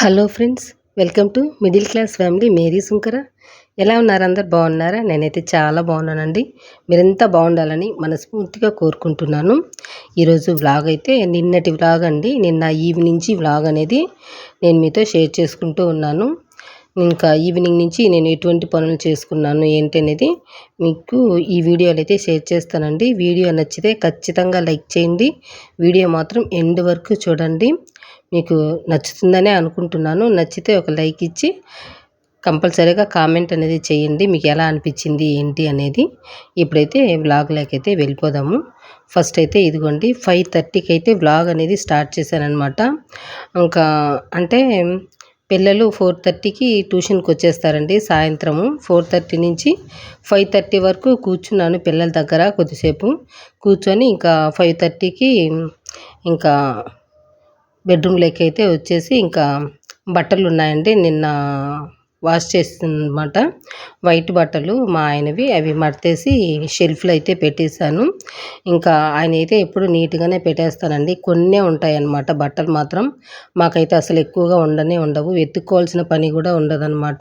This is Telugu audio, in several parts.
Hello friends welcome to middle class family. Mary Sunkara. ఎలా ఉన్నారు అందరు? బాగున్నారా? నేనైతే చాలా బాగున్నానండి. మీరెంత బాగుండాలని మనస్ఫూర్తిగా కోరుకుంటున్నాను. ఈరోజు వ్లాగ్ అయితే నిన్నటి వ్లాగ్ అండి. నిన్న ఈవినింగ్ నుంచి వ్లాగ్ అనేది నేను మీతో షేర్ చేసుకుంటూ ఉన్నాను. ఇంకా ఈవినింగ్ నుంచి నేను ఎటువంటి పనులు చేసుకున్నాను ఏంటి అనేది మీకు ఈ వీడియోలు అయితే షేర్ చేస్తానండి. వీడియో నచ్చితే ఖచ్చితంగా లైక్ చేయండి. వీడియో మాత్రం ఎండ్ వరకు చూడండి. మీకు నచ్చుతుందనే అనుకుంటున్నాను. నచ్చితే ఒక లైక్ ఇచ్చి కంపల్సరీగా కామెంట్ అనేది చేయండి. మీకు ఎలా అనిపించింది ఏంటి అనేది. ఇప్పుడైతే వ్లాగ్లోకి అయితే వెళ్ళిపోదాము. ఫస్ట్ అయితే ఇదిగోండి ఫైవ్ థర్టీకి అయితే వ్లాగ్ అనేది స్టార్ట్ చేశానమాట ఇంకా అంటే పిల్లలు ఫోర్ థర్టీకి ట్యూషన్కి వచ్చేస్తారండి సాయంత్రము. ఫోర్ థర్టీ నుంచి ఫైవ్ థర్టీ వరకు కూర్చున్నాను పిల్లల దగ్గర కొద్దిసేపు. కూర్చొని ఇంకా ఫైవ్ థర్టీకి ఇంకా బెడ్రూమ్లోకి అయితే వచ్చేసి ఇంకా బట్టలు ఉన్నాయండి నిన్న వాష్ చేస్తుందన్నమాట వైట్ బట్టలు మా ఆయనవి అవి మడతేసి షెల్ఫ్లో అయితే పెట్టేశాను. ఇంకా ఆయన అయితే ఎప్పుడు నీట్గానే పెట్టేస్తానండి కొన్నే ఉంటాయన్నమాట బట్టలు మాత్రం. మాకైతే అసలు ఎక్కువగా ఉండనే ఉండవు. వెతుక్కోవాల్సిన పని కూడా ఉండదన్నమాట.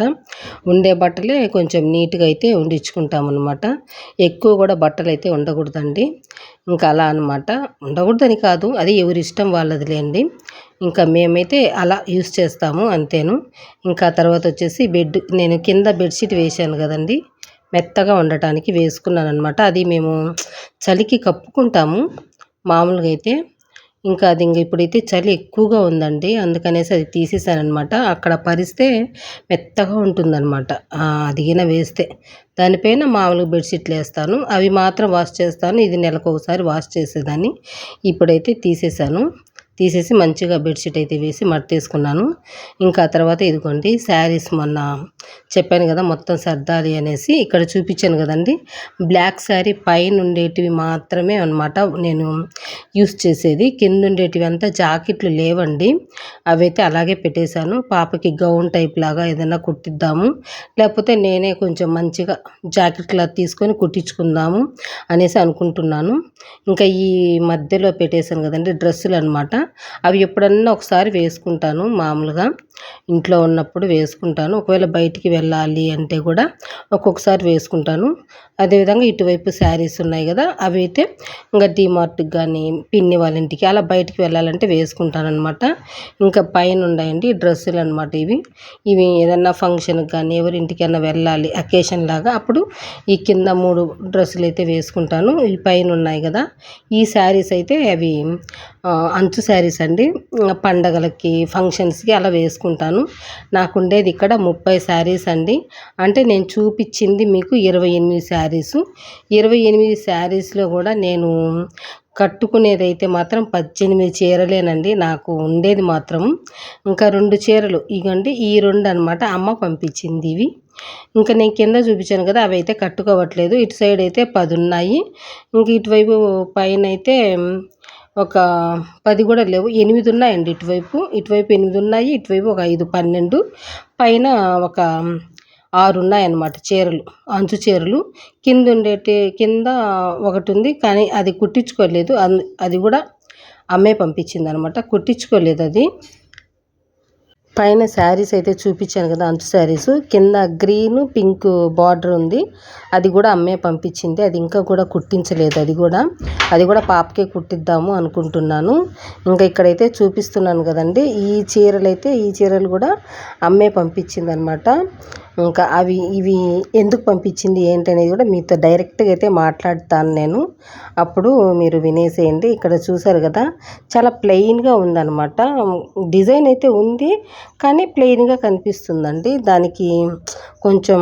ఉండే బట్టలే కొంచెం నీట్గా అయితే ఉండించుకుంటామన్నమాట ఎక్కువ కూడా బట్టలు అయితే ఉండకూడదండి. ఇంకా అలా అనమాట ఉండకూడదని కాదు అది ఎవరి ఇష్టం వాళ్ళదిలేండి. ఇంకా మేమైతే అలా యూస్ చేస్తాము అంతేను. ఇంకా తర్వాత వచ్చేసి బెడ్ నేను కింద బెడ్షీట్ వేసాను కదండి. మెత్తగా ఉండటానికి వేసుకున్నాను అనమాట అది మేము చలికి కప్పుకుంటాము మామూలుగా అయితే. ఇంకా అది ఇంక ఇప్పుడైతే చలి ఎక్కువగా ఉందండి. అందుకనేసి అది తీసేసానమాట అక్కడ పరిస్తే మెత్తగా ఉంటుందన్నమాట. అదిగిన వేస్తే. దానిపైన మామూలుగా బెడ్షీట్లు వేస్తాను. అవి మాత్రం వాష్ చేస్తాను. ఇది నెలకు ఒకసారి వాష్ చేసేదాన్ని. ఇప్పుడైతే తీసేసాను తీసేసి మంచిగా బెడ్షీట్ అయితే వేసి మడతేసుకున్నాను. ఇంకా తర్వాత ఇదిగోండి శారీస్ మొన్న చెప్పాను కదా మొత్తం సర్దాలి అనేసి ఇక్కడ చూపించాను కదండి. బ్లాక్ శారీ పైన ఉండేటివి మాత్రమే అనమాట నేను యూస్ చేసేది. కింద ఉండేటివి అంతా జాకెట్లు లేవండి. అవైతే అలాగే పెట్టేశాను. పాపకి గౌన్ టైప్ లాగా ఏదైనా కుట్టిద్దాము లేకపోతే నేనే కొంచెం మంచిగా జాకెట్ క్లాత్ తీసుకొని కుట్టించుకుందాము అనేసి అనుకుంటున్నాను. ఇంకా ఈ మధ్యలో పెట్టేశాను కదండి డ్రెస్సులు అనమాట అవి ఎప్పుడన్నా ఒకసారి వేసుకుంటాను మామూలుగా. ఇంట్లో ఉన్నప్పుడు వేసుకుంటాను. ఒకవేళ బయటికి వెళ్ళాలి అంటే కూడా ఒక్కొక్కసారి వేసుకుంటాను. అదేవిధంగా ఇటువైపు శారీస్ ఉన్నాయి కదా అవి అయితే ఇంకా డిమార్ట్కి కానీ పిన్ని వాళ్ళ ఇంటికి అలా బయటికి వెళ్ళాలంటే వేసుకుంటాను అనమాట ఇంకా పైన ఉన్నాయండి డ్రెస్సులు అనమాట ఇవి. ఇవి ఏదన్నా ఫంక్షన్కి కానీ ఎవరింటికైనా వెళ్ళాలి అకేషన్ లాగా అప్పుడు ఈ కింద మూడు డ్రెస్సులు అయితే వేసుకుంటాను. ఈ పైన ఉన్నాయి కదా ఈ శారీస్ అయితే అవి అంచు శారీస్ అండి. పండగలకి ఫంక్షన్స్కి అలా వేసుకుంటాను. నాకు ఉండేది ఇక్కడ ముప్పై శారీస్ అండి. అంటే నేను చూపించింది మీకు ఇరవై ఎనిమిది శారీసు. ఇరవై ఎనిమిది శారీస్లో కూడా నేను కట్టుకునేది అయితే మాత్రం పద్దెనిమిది చీరలేనండి. నాకు ఉండేది మాత్రం ఇంకా రెండు చీరలు. ఇగండి ఈ రెండు అనమాట అమ్మ పంపించింది ఇవి. ఇంకా నేను కింద చూపించాను కదా అవి అయితే కట్టుకోవట్లేదు. ఇటు సైడ్ అయితే పది ఉన్నాయి ఇంక ఇటువైపు పైన అయితే ఒక పది కూడా లేవు. ఎనిమిది ఉన్నాయండి ఇటువైపు. ఇటువైపు ఎనిమిది ఉన్నాయి ఇటువైపు ఒక ఐదు పన్నెండు. పైన ఒక ఆరు ఉన్నాయన్నమాట చీరలు అంచు చీరలు. కింద ఉండేటి కింద ఒకటి ఉంది కానీ అది కుట్టించుకోలేదు. అది కూడా అమ్మే పంపించింది అనమాట కుట్టించుకోలేదు అది. పైన శారీస్ అయితే చూపించాను కదా అంచు శారీస్. కింద గ్రీన్ పింక్ బార్డర్ ఉంది. అది కూడా అమ్మే పంపించింది. అది ఇంకా కూడా కుట్టించలేదు అది కూడా. అది కూడా పాపకే కుట్టిద్దాము అనుకుంటున్నాను. ఇంకా ఇక్కడైతే చూపిస్తున్నాను కదండి. ఈ చీరలు అయితే ఈ చీరలు కూడా అమ్మే పంపించింది అనమాట ఇంకా అవి ఇవి ఎందుకు పంపించింది ఏంటనేది కూడా మీతో డైరెక్ట్గా అయితే మాట్లాడతాను నేను. అప్పుడు మీరు వినేసేయండి. ఇక్కడ చూసారు కదా చాలా ప్లెయిన్గా ఉందన్నమాట. డిజైన్ అయితే ఉంది కానీ ప్లెయిన్గా కనిపిస్తుందండి. దానికి కొంచెం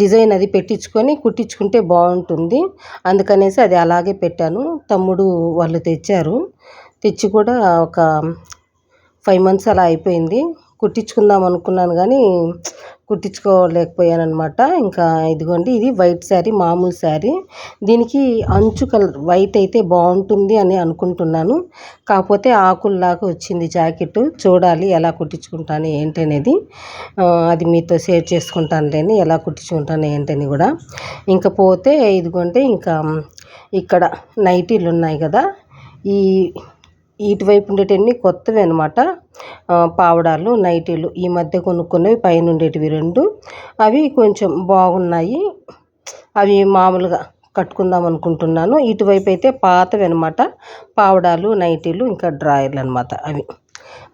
డిజైన్ అది పెట్టించుకొని కుట్టించుకుంటే బాగుంటుంది. అందుకనేసి అది అలాగే పెట్టాను. తమ్ముడు వాళ్ళు తెచ్చారు. తెచ్చి కూడా ఒక ఫైవ్ మంత్స్ అలా అయిపోయింది. కుట్టించుకుందాం అనుకున్నాను కానీ కుట్టించుకోలేకపోయాను అనమాట ఇంకా ఇదిగోండి ఇది వైట్ శారీ మామూలు శారీ. దీనికి అంచు కలర్ వైట్ అయితే బాగుంటుంది అని అనుకుంటున్నాను. కాకపోతే ఆకుల్లాగా వచ్చింది జాకెట్. చూడాలి ఎలా కుట్టించుకుంటాను ఏంటనేది. అది మీతో షేర్ చేసుకుంటాను లేని ఎలా కుట్టించుకుంటాను ఏంటని కూడా. ఇంకా పోతే ఇదిగోండి ఇంకా ఇక్కడ నైటీలు ఉన్నాయి కదా. ఈ ఇటువైపు ఉండేటివన్నీ కొత్తవి అనమాట పావడాలు నైటీలు ఈ మధ్య కొనుక్కున్నవి పైన ఉండేటివి రెండు. అవి కొంచెం బాగున్నాయి. అవి మామూలుగా కట్టుకుందాం అనుకుంటున్నాను. ఇటువైపు అయితే పాతవి అనమాట పావడాలు నైటీలు ఇంకా డ్రాయర్లు అనమాట అవి.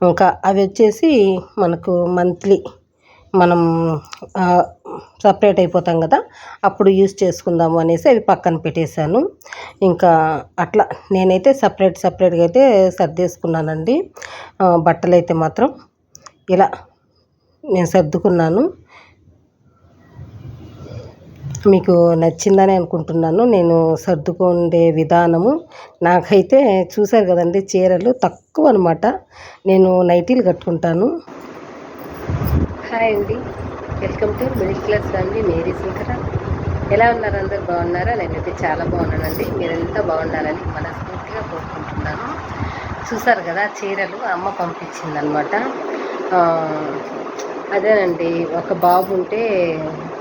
ఇంకా అవి వచ్చేసి మనకు మంత్లీ మనం సపరేట్ అయిపోతాం కదా అప్పుడు యూస్ చేసుకుందాము అనేసి అవి పక్కన పెట్టేశాను. ఇంకా అట్లా నేనైతే సపరేట్ సపరేట్గా అయితే సర్దేసుకున్నానండి బట్టలు అయితే మాత్రం ఇలా నేను సర్దుకున్నాను. మీకు నచ్చిందని అనుకుంటున్నాను. నేను సర్దుకుండే విధానము నాకైతే చూశారు కదండి చీరలు తక్కువ అనమాట నేను నైటీలు కట్టుకుంటాను. హాయ్ అండి. Welcome to middle class family. Mary Shankara ఎలా ఉన్నారు అందరు? బాగున్నారా? నేనైతే చాలా బాగున్నానండి. మీరంతా బాగుండాలని మనస్ఫూర్తిగా కోరుకుంటున్నాను. చూసారు కదా చీరలు అమ్మ పంపించిందనమాట అదేనండి ఒక బాబు ఉంటే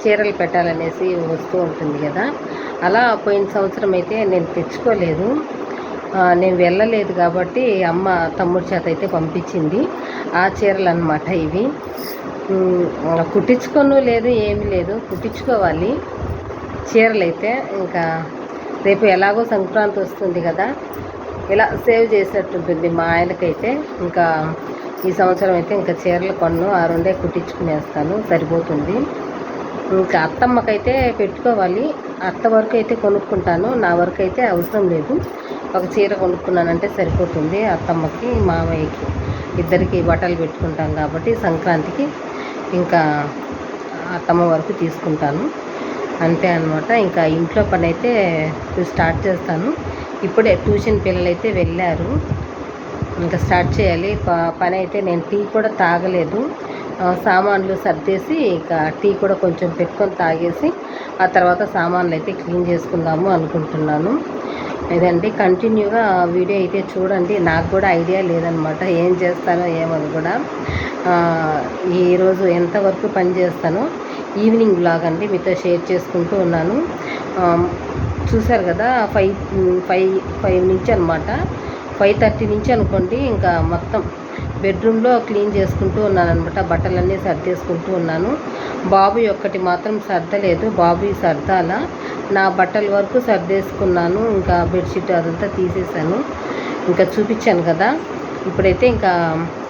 చీరలు పెట్టాలనేసి వస్తూ ఉంటుంది కదా. అలా పోయిన సంవత్సరం అయితే నేను తెచ్చుకోలేదు. నేను వెళ్ళలేదు కాబట్టి అమ్మ తమ్ముడి చేత అయితే పంపించింది. ఆ చీరలు అనమాట ఇవి. కుట్టించుకోను లేదు ఏమీ లేదు. కుట్టించుకోవాలి. చీరలు అయితే ఇంకా రేపు ఎలాగో సంక్రాంతి వస్తుంది కదా ఇలా సేవ్ చేసినట్టుంటుంది మా ఆయనకైతే. ఇంకా ఈ సంవత్సరం అయితే ఇంకా చీరలు కొన్ను ఆ రెండే కుట్టించుకునేస్తాను సరిపోతుంది. ఇంకా అత్తమ్మకైతే పెట్టుకోవాలి. అత్త వరకు అయితే కొనుక్కుంటాను నా వరకు అయితే అవసరం లేదు. ఒక చీర కొనుక్కున్నానంటే సరిపోతుంది అత్తమ్మకి మామయ్యకి. ఇద్దరికి బట్టలు పెట్టుకుంటాం కాబట్టి సంక్రాంతికి ఇంకా అత్తమ్మ వరకు తీసుకుంటాను. అంతే అనమాట ఇంకా ఇంట్లో పని అయితే స్టార్ట్ చేస్తాను. ఇప్పుడే ట్యూషన్ పిల్లలు అయితే వెళ్ళారు. ఇంకా స్టార్ట్ చేయాలి. పని అయితే నేను టీ కూడా తాగలేదు. సామాన్లు సర్దేసి ఇక టీ కూడా కొంచెం పెట్టుకొని తాగేసి ఆ తర్వాత సామాన్లు అయితే క్లీన్ చేసుకుందాము అనుకుంటున్నాను. ఇదండి కంటిన్యూగా వీడియో అయితే చూడండి. నాకు కూడా ఐడియా లేదనమాట. ఏం చేస్తానో ఏమని కూడా. ఈరోజు ఎంతవరకు పని చేస్తానో ఈవినింగ్ బ్లాగ్ అండి మీతో షేర్ చేసుకుంటూ ఉన్నాను. చూసారు కదా ఫైవ్ ఫైవ్ ఫైవ్ నుంచి అనమాట. ఫైవ్ థర్టీ నుంచి అనుకోండి ఇంకా మొత్తం బెడ్రూమ్లో క్లీన్ చేసుకుంటూ ఉన్నాను అనమాట బట్టలన్నీ సర్దేసుకుంటూ ఉన్నాను. బాబు ఒక్కటి మాత్రం సర్దలేదు. బాబు సర్దాలా? నా బట్టల వరకు సర్దేసుకున్నాను. ఇంకా బెడ్షీట్ అదంతా తీసేసాను ఇంకా చూపించాను కదా. ఇప్పుడైతే ఇంకా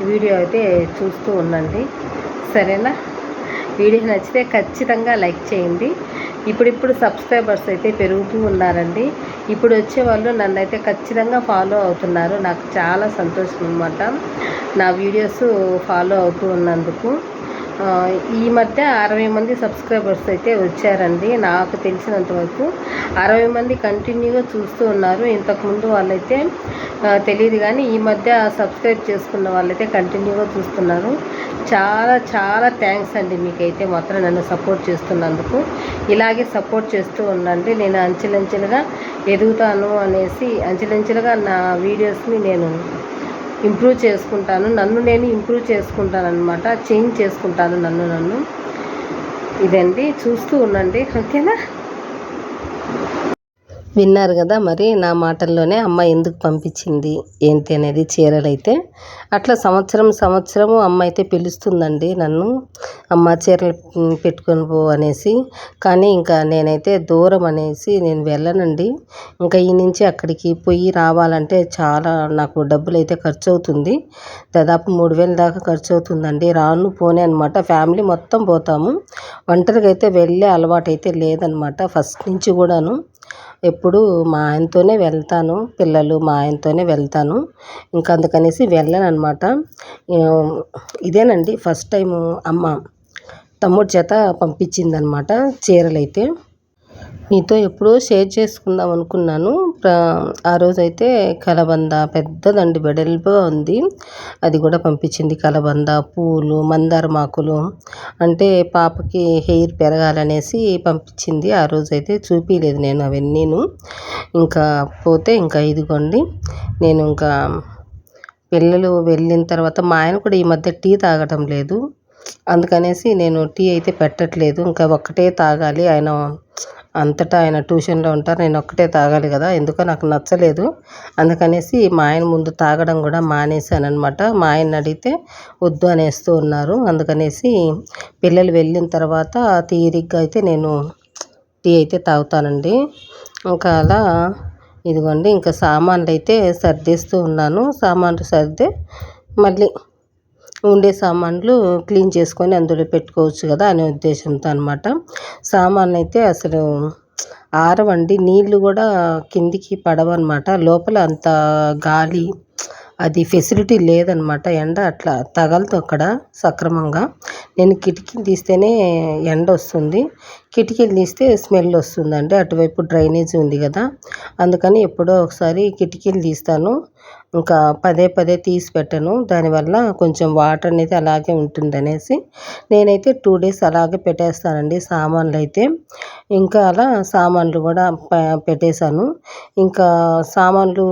వీడియో అయితే చూస్తూ ఉండండి. సరేనా? వీడియో నచ్చితే ఖచ్చితంగా లైక్ చేయండి. ఇప్పుడిప్పుడు సబ్స్క్రైబర్స్ అయితే పెరుగుతూ ఉన్నారండి. ఇప్పుడు వచ్చే వాళ్ళు నన్ను అయితే ఖచ్చితంగా ఫాలో అవుతున్నారు. నాకు చాలా సంతోషం అనమాట నా వీడియోస్ ఫాలో అవుతూ ఉన్నందుకు. ఈ మధ్య అరవై మంది సబ్స్క్రైబర్స్ అయితే వచ్చారండి. నాకు తెలిసినంత వరకు అరవై మంది కంటిన్యూగా చూస్తూ ఉన్నారు. ఇంతకుముందు వాళ్ళైతే తెలియదు కానీ ఈ మధ్య సబ్స్క్రైబ్ చేసుకున్న వాళ్ళైతే కంటిన్యూగా చూస్తున్నారు. చాలా చాలా థ్యాంక్స్ అండి మీకైతే మాత్రం నన్ను సపోర్ట్ చేస్తున్నందుకు. ఇలాగే సపోర్ట్ చేస్తూ ఉండండి. నేను అంచెలంచెలుగా ఎదుగుతాను అనేసి అంచెలంచెలుగా నా వీడియోస్ని నేను ఇంప్రూవ్ చేసుకుంటాను. నన్ను నేను ఇంప్రూవ్ చేసుకుంటాను అనమాట చేంజ్ చేసుకుంటాను నన్ను నన్ను. ఇదండి. చూస్తూ ఉండండి. ఓకేనా? విన్నారు కదా మరి నా మాటల్లోనే అమ్మ ఎందుకు పంపించింది ఏంటి అనేది చీరలు అయితే అట్లా సంవత్సరం సంవత్సరము అమ్మ అయితే పిలుస్తుందండి నన్ను. అమ్మ చీరలు పెట్టుకొని పో అనేసి. కానీ ఇంకా నేనైతే దూరం అనేసి నేను వెళ్ళనండి. ఇంకా ఈ నుంచి అక్కడికి పోయి రావాలంటే చాలా నాకు డబ్బులు అయితే ఖర్చు అవుతుంది దాదాపు మూడు వేల దాకా ఖర్చు అవుతుందండి రాను పోనే అనమాట ఫ్యామిలీ మొత్తం పోతాము. ఒంటరిగా అయితే వెళ్ళే అలవాటు అయితే లేదనమాట ఫస్ట్ నుంచి కూడాను. ఎప్పుడు మా ఆయనతోనే వెళ్తాను పిల్లలు మా ఆయనతోనే వెళ్తాను. ఇంకా అందుకనేసి వెళ్ళను అనమాట ఇదేనండి ఫస్ట్ టైము అమ్మ తమ్ముడి చేత పంపించిందనమాట చీరలైతే. మీతో ఎప్పుడో షేర్ చేసుకుందాం అనుకున్నాను. ఆ రోజైతే కలబంద పెద్దదండి వెడల్పుగా ఉంది. అది కూడా పంపించింది కలబంద పూలు మందారమాకులు అంటే పాపకి హెయిర్ పెరగాలనేసి పంపించింది. ఆ రోజైతే చూపించలేదు నేను అవన్నీను. ఇంకా పోతే ఇంకా ఇదిగోండి నేను ఇంకా పిల్లలు వెళ్ళిన తర్వాత మా ఆయన కూడా ఈ మధ్య టీ తాగటం లేదు. అందుకనేసి నేను టీ అయితే పెట్టట్లేదు. ఇంకా ఒక్కటే తాగాలి. ఆయన అంతటా ఆయన ట్యూషన్లో ఉంటారు. నేను ఒక్కటే తాగాలి కదా ఎందుకో నాకు నచ్చలేదు. అందుకనేసి మా ఆయన ముందు తాగడం కూడా మానేశాను అనమాట మా ఆయన అడిగితే వద్దు అనేస్తూ ఉన్నారు. అందుకనేసి పిల్లలు వెళ్ళిన తర్వాత తీరిగ్గా అయితే నేను టీ అయితే తాగుతానండి. ఇంకా అలా ఇదిగోండి ఇంకా సామాన్లు అయితే సర్దేస్తూ ఉన్నాను. సామాన్లు సర్దే మళ్ళీ ఉండే సామాన్లు క్లీన్ చేసుకొని అందులో పెట్టుకోవచ్చు కదా అనే ఉద్దేశంతో అనమాట సామాన్ అయితే అసలు ఆరవండి నీళ్ళు కూడా కిందికి పడవన్నమాట. లోపల అంత గాలి అది ఫెసిలిటీ లేదనమాట. ఎండ అట్లా తగలదు అక్కడ సక్రమంగా. నేను కిటికీలు తీస్తేనే ఎండ వస్తుంది. కిటికీలు తీస్తే స్మెల్ వస్తుందండి. అటువైపు డ్రైనేజ్ ఉంది కదా. అందుకని ఎప్పుడో ఒకసారి కిటికీలు తీస్తాను. ఇంకా పదే పదే తీసి పెట్టను. దానివల్ల కొంచెం వాటర్ అనేది అలాగే ఉంటుంది అనేసి నేనైతే టూ డేస్ అలాగే పెట్టేస్తానండి సామాన్లు అయితే. ఇంకా అలా సామాన్లు కూడా పెట్టేశాను. ఇంకా సామాన్లు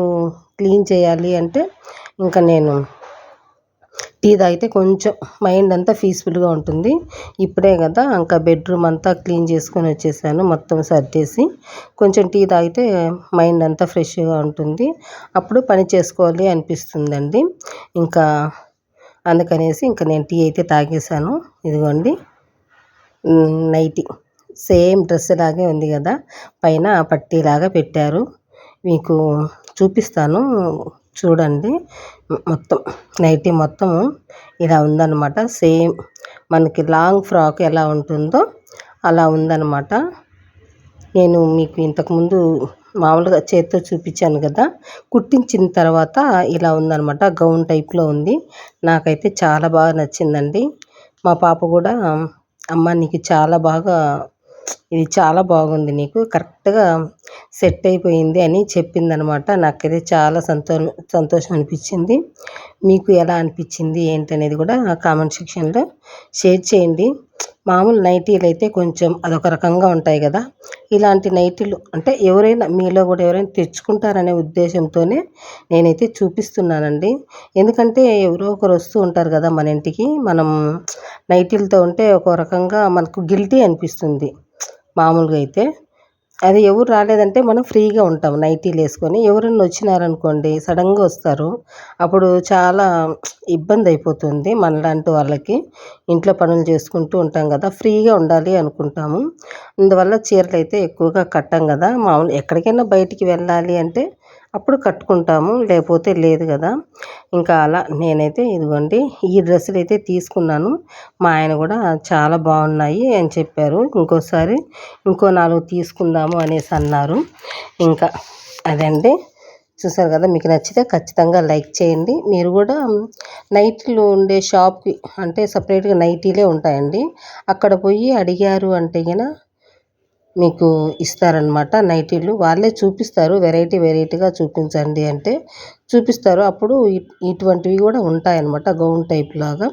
క్లీన్ చేయాలి అంటే ఇంకా నేను టీ తాగితే కొంచెం మైండ్ అంతా పీస్ఫుల్గా ఉంటుంది. ఇప్పుడే కదా ఇంకా బెడ్రూమ్ అంతా క్లీన్ చేసుకొని వచ్చేసాను. మొత్తం సర్దేసి కొంచెం టీ తాగితే మైండ్ అంతా ఫ్రెష్గా ఉంటుంది. అప్పుడు పని చేసుకోవాలి అనిపిస్తుందండి. ఇంకా అందుకనేసి ఇంకా నేను టీ అయితే తాగేసాను ఇదిగోండి. నైటీ. సేమ్ డ్రెస్ లాగే ఉంది కదా. పైన పట్టీలాగా పెట్టారు. మీకు చూపిస్తాను. చూడండి. మొత్తం నైటీ మొత్తము ఇలా ఉందన్నమాట. సేమ్ మనకి లాంగ్ ఫ్రాక్ ఎలా ఉంటుందో అలా ఉందన్నమాట. నేను మీకు ఇంతకుముందు మామూలుగా చేత్తో చూపించాను కదా కుట్టించిన తర్వాత ఇలా ఉందన్నమాట. గౌన్ టైప్లో ఉంది. నాకైతే చాలా బాగా నచ్చిందండి. మా పాప కూడా అమ్మ నీకు చాలా బాగా ఇది చాలా బాగుంది నీకు. కరెక్ట్గా సెట్ అయిపోయింది అని చెప్పిందనమాట. నాకైతే చాలా సంతో సంతోషం అనిపించింది. మీకు ఎలా అనిపించింది ఏంటి అనేది కూడా కామెంట్ సెక్షన్లో షేర్ చేయండి. మామూలు నైటీలు అయితే కొంచెం అదొక రకంగా ఉంటాయి కదా. ఇలాంటి నైటీలు అంటే ఎవరైనా మీలో కూడా ఎవరైనా తెచ్చుకుంటారనే ఉద్దేశంతోనే నేనైతే చూపిస్తున్నానండి. ఎందుకంటే ఎవరో ఒకరు వస్తూ ఉంటారు కదా మన ఇంటికి. మనం నైటీలతో ఉంటే ఒక రకంగా మనకు గిల్టీ అనిపిస్తుంది మామూలుగా అయితే. అది ఎవరు రాలేదంటే మనం ఫ్రీగా ఉంటాం నైటీలు వేసుకొని. ఎవరన్నా వచ్చినారనుకోండి సడన్గా వస్తారు. అప్పుడు చాలా ఇబ్బంది అయిపోతుంది మనలాంటి వాళ్ళకి. ఇంట్లో పనులు చేసుకుంటూ ఉంటాం కదా ఫ్రీగా ఉండాలి అనుకుంటాము. అందువల్ల చీరలు అయితే ఎక్కువగా కట్టం కదా. మామూలు ఎక్కడికైనా బయటికి వెళ్ళాలి అంటే అప్పుడు కట్టుకుంటాము లేకపోతే లేదు కదా. ఇంకా అలా నేనైతే ఇదిగోండి ఈ డ్రెస్సులు అయితే తీసుకున్నాను. మా ఆయన కూడా చాలా బాగున్నాయి అని చెప్పారు. ఇంకోసారి ఇంకో నాలుగు తీసుకుందాము అనేసి అన్నారు. ఇంకా అదండి చూసారు కదా మీకు నచ్చితే ఖచ్చితంగా లైక్ చేయండి. మీరు కూడా నైట్లో ఉండే షాప్కి అంటే సపరేట్గా నైటీలే ఉంటాయండి. అక్కడ పోయి అడిగారు అంటే కనుక మీకు ఇస్తారనమాట నైటీలు. వాళ్ళే చూపిస్తారు. వెరైటీ వెరైటీగా చూపించండి అంటే చూపిస్తారు. అప్పుడు ఇటువంటివి కూడా ఉంటాయన్నమాట. గౌన్ టైప్ లాగా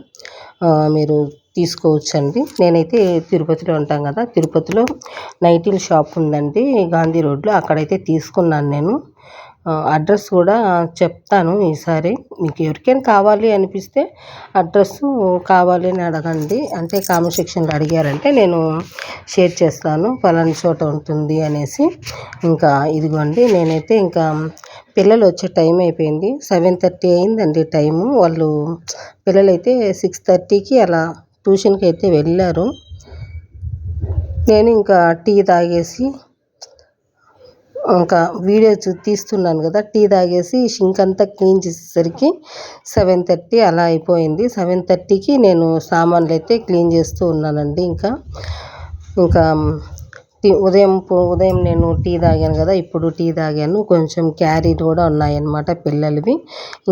మీరు తీసుకోవచ్చండి. నేనైతే తిరుపతిలో ఉంటాం కదా. తిరుపతిలో నైటీల షాప్ ఉందండి. గాంధీ రోడ్లో. అక్కడైతే తీసుకున్నాను నేను. అడ్రస్ కూడా చెప్తాను ఈసారి. మీకు ఎవరికైనా కావాలి అనిపిస్తే అడ్రస్ కావాలి అని అడగండి. అంటే కామెంట్ సెక్షన్లో అడిగారంటే నేను షేర్ చేస్తాను. ఫలాని చోట ఉంటుంది అనేసి. ఇంకా ఇదిగోండి నేనైతే ఇంకా పిల్లలు వచ్చే టైం అయిపోయింది. సెవెన్ థర్టీ అయిందండి టైము. వాళ్ళు పిల్లలైతే సిక్స్ థర్టీకి అలా ట్యూషన్కి అయితే వెళ్ళారు. నేను ఇంకా టీ తాగేసి ఇంకా వీడియో తీస్తున్నాను కదా టీ తాగేసి షింక్ అంతా క్లీన్ చేసేసరికి సెవెన్ థర్టీ అలా అయిపోయింది. సెవెన్ థర్టీకి నేను సామాన్లు అయితే క్లీన్ చేస్తూ ఉన్నానండి ఇంకా. ఇంకా ఉదయం ఉదయం నేను టీ తాగాను కదా ఇప్పుడు టీ తాగాను. కొంచెం క్యారీలు కూడా ఉన్నాయన్నమాట పిల్లలవి.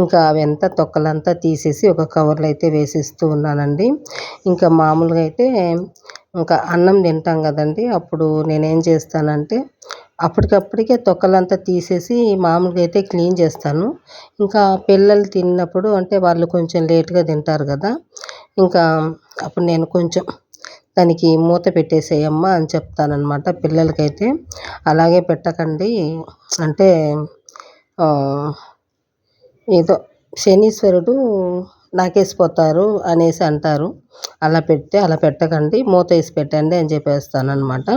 ఇంకా అవంతా తొక్కలంతా తీసేసి ఒక కవర్లో అయితే వేసిస్తూ ఉన్నానండి. ఇంకా మామూలుగా అయితే ఇంకా అన్నం తింటాం కదండి అప్పుడు నేనేం చేస్తానంటే అప్పటికప్పటికే తొక్కలంతా తీసేసి మామూలుగా అయితే క్లీన్ చేస్తాను. ఇంకా పిల్లలు తిన్నప్పుడు అంటే వాళ్ళు కొంచెం లేట్గా తింటారు కదా ఇంకా అప్పుడు నేను కొంచెం దానికి మూత పెట్టేసేయమ్మా అని చెప్తానమాట పిల్లలకైతే. అలాగే పెట్టకండి. అంటే ఏదో శనీశ్వరుడు నాకేసిపోతారు అనేసి అంటారు. అలా పెడితే అలా పెట్టకండి మూత వేసి పెట్టండి అని చెప్పేస్తాను అనమాట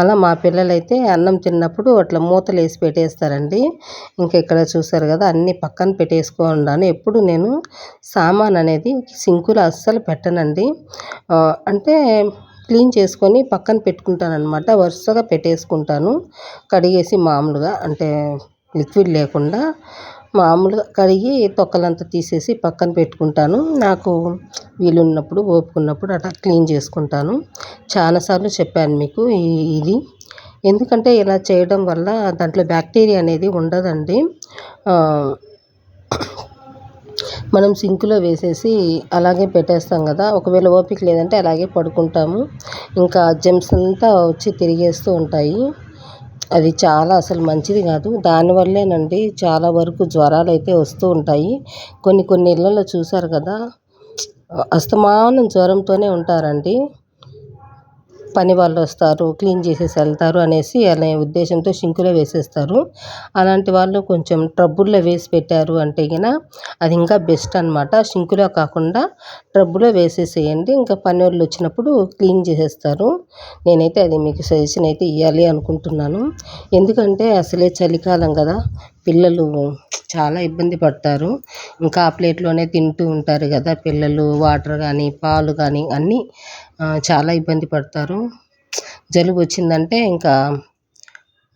అలా మా పిల్లలైతే అన్నం తిన్నప్పుడు అట్లా మూతలు వేసి పెట్టేస్తారండి. ఇంకా ఇక్కడ చూసారు కదా అన్నీ పక్కన పెట్టేసుకున్నాను ఎప్పుడు నేను సామాన్ అనేది సింకులో అస్సలు పెట్టనండి. అంటే క్లీన్ చేసుకొని పక్కన పెట్టుకుంటాను అనమాట వరుసగా పెట్టేసుకుంటాను. కడిగేసి మామూలుగా అంటే లిక్విడ్ లేకుండా మామూలుగా కడిగి తొక్కలంతా తీసేసి పక్కన పెట్టుకుంటాను. నాకు వీలున్నప్పుడు ఓపుకున్నప్పుడు అట్లా క్లీన్ చేసుకుంటాను. చాలాసార్లు చెప్పాను మీకు ఇది. ఎందుకంటే ఇలా చేయడం వల్ల దాంట్లో బ్యాక్టీరియా అనేది ఉండదండి. మనం సింకులో వేసేసి అలాగే పెట్టేస్తాం కదా. ఒకవేళ ఓపిక లేదంటే అలాగే పడుకుంటాము. ఇంకా జెమ్స్ అంతా వచ్చి తిరిగేస్తూ ఉంటాయి. అది చాలా అసలు మంచిది కాదు. దానివల్లేనండి చాలా వరకు జ్వరాలు అయితే వస్తూ ఉంటాయి. కొన్ని కొన్ని ఇళ్ళల్లో చూశారు కదా అస్తమానం జ్వరంతోనే ఉంటారండి. పని వాళ్ళు వస్తారు క్లీన్ చేసేసి వెళ్తారు అనేసి అనే ఉద్దేశంతో సింకులో వేసేస్తారు. అలాంటి వాళ్ళు కొంచెం ట్రబ్బుల్లో వేసి పెట్టారు అంటే గిన అది ఇంకా బెస్ట్ అనమాట సింకులో కాకుండా ట్రబ్బులో వేసేసేయండి. ఇంకా పని వాళ్ళు వచ్చినప్పుడు క్లీన్ చేసేస్తారు. నేనైతే అది మీకు సజెషన్ అయితే ఇవ్వాలి అనుకుంటున్నాను. ఎందుకంటే అసలే చలికాలం కదా. పిల్లలు చాలా ఇబ్బంది పడతారు. ఇంకా ఆ ప్లేట్లోనే తింటూ ఉంటారు కదా పిల్లలు వాటర్ కానీ పాలు కానీ అన్నీ చాలా ఇబ్బంది పడతారు. జలుబు వచ్చిందంటే ఇంకా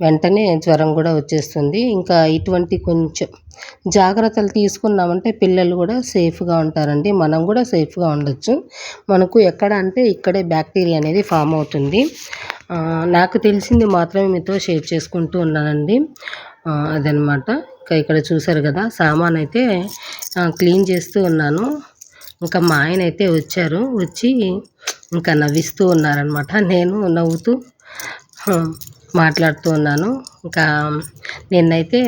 వెంటనే జ్వరం కూడా వచ్చేస్తుంది. ఇంకా ఇటువంటి కొంచెం జాగ్రత్తలు తీసుకున్నామంటే పిల్లలు కూడా సేఫ్గా ఉంటారండి. మనం కూడా సేఫ్గా ఉండొచ్చు. మనకు ఎక్కడ అంటే ఇక్కడే బ్యాక్టీరియా అనేది ఫామ్ అవుతుంది. నాకు తెలిసింది మాత్రమే మీతో షేర్ చేసుకుంటూ ఉన్నానండి. అదనమాట. ఇంకా ఇక్కడ చూసారు కదా సామాన్ అయితే క్లీన్ చేస్తూ ఉన్నాను. ఇంకా మా ఆయన అయితే వచ్చారు. వచ్చి ఇంకా నవ్విస్తూ ఉన్నారనమాట. నేను నవ్వుతూ మాట్లాడుతూ ఉన్నాను. ఇంకా నిన్నైతే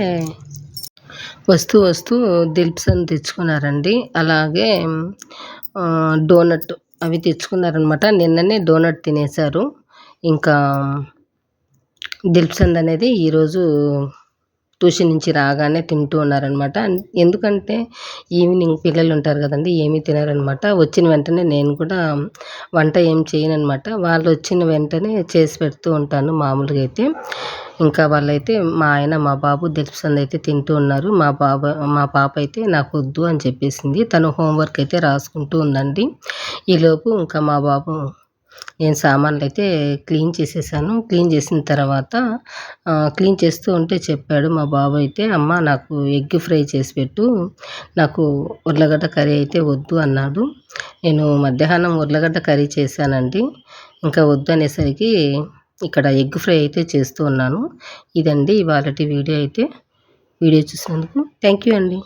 వస్తూ వస్తూ దిల్ప్స్ అని తెచ్చుకున్నారండి. అలాగే డోనట్ అవి తెచ్చుకున్నారనమాట. నిన్ననే డోనట్ తినేశారు. ఇంకా దిల్ప్సంద్ అనేది ఈరోజు ట్యూషన్ నుంచి రాగానే తింటూ ఉన్నారనమాట ఎందుకంటే ఈవినింగ్ పిల్లలు ఉంటారు కదండి ఏమీ తినారనమాట వచ్చిన వెంటనే నేను కూడా వంట ఏం చేయననమాట వాళ్ళు వచ్చిన వెంటనే చేసి పెడుతూ ఉంటాను మామూలుగా అయితే. ఇంకా వాళ్ళైతే మా ఆయన మా బాబు దిల్ప్సంద్ అయితే తింటూ ఉన్నారు. మా బాబు మా పాప అయితే నాకు వద్దు అని చెప్పేసింది. తను హోంవర్క్ అయితే రాసుకుంటూ ఉందండి. ఈలోపు ఇంకా మా బాబు నేను సామాన్లు అయితే క్లీన్ చేసేసాను. క్లీన్ చేసిన తర్వాత క్లీన్ చేస్తూ ఉంటే చెప్పాడు మా బాబు అయితే అమ్మ నాకు ఎగ్ ఫ్రై చేసి పెట్టు. నాకు ఉర్లగడ్డ కర్రీ అయితే వద్దు అన్నాడు. నేను మధ్యాహ్నం ఉర్లగడ్డ కర్రీ చేశానండి. ఇంకా వద్దు అనేసరికి ఇక్కడ ఎగ్ ఫ్రై అయితే చేస్తూ ఉన్నాను. ఇదండి ఇవాళ వీడియో అయితే. వీడియో చూసినందుకు థ్యాంక్ యూ అండి.